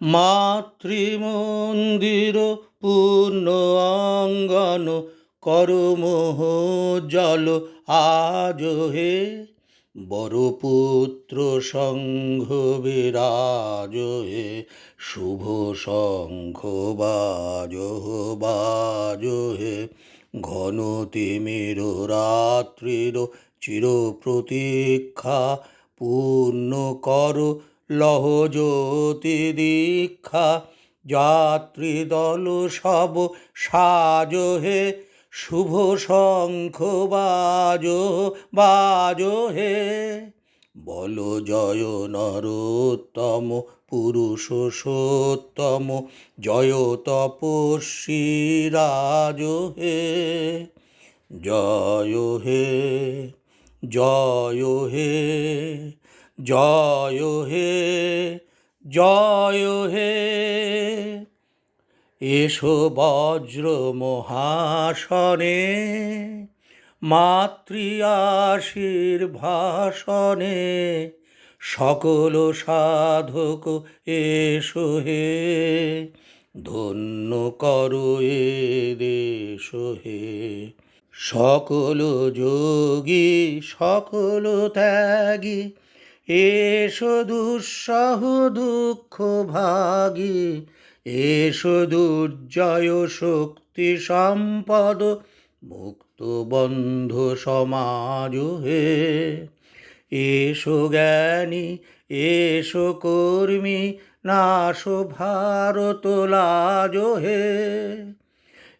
মাতৃমন্দির পূর্ণ অঙ্গন করমোহ জল আজ হে। বরপুত্র সংঘ বিরাজ হে। শুভ শঙ্খ বাজ বাজ হে। ঘন তিমির রাত্রির চির প্রতীক্ষা পূর্ণ কর লহ জ্যোতি দীক্ষা, যাত্রী দল সব সাজ হে, শুভ শঙ্খ বাজ বাজ হে। বল জয় নরোত্তম পুরুষোত্তম জয় তপস্বী রাজ হে। জয় হে জয় হে জয় হে জয় হে। এসো বজ্র মহাসনে মাতৃয়াশীর ভাষণে সকল সাধক এসো হে, ধন্য করো এ দেশ হে। সকল যোগী, সকল ত্যাগী এসো দুঃসহ দুঃখ ভাগী, এসো দুর্জয় শক্তি সম্পদ, মুক্ত বন্ধ সমাজ হে। এসো জ্ঞানী, এসো কর্মী, নাশো ভারত লাজ হে।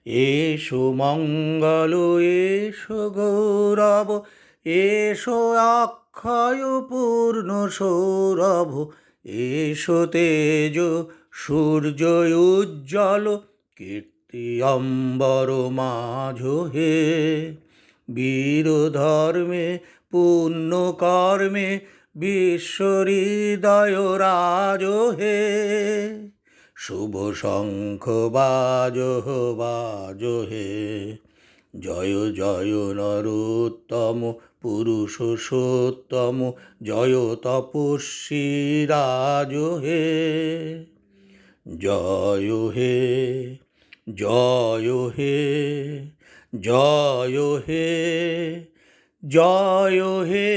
এসো মঙ্গল, এসো গৌরব এসো অক্ষয় পূর্ণ সৌরভ, এসো তেজ সূর্য উজ্জ্বল, কীর্তি অম্বর মাঝ হে বীর ধর্মে পুণ্য কর্মে বিশ্ব হৃদয় রাজ হে শুভ শঙ্খ বাজ বাজ হে। জয় জয় নরোত্তম পুরুষোত্তম জয় তপস্বী রাজ হে। জয় হে জয় হে জয় হে জয় হে।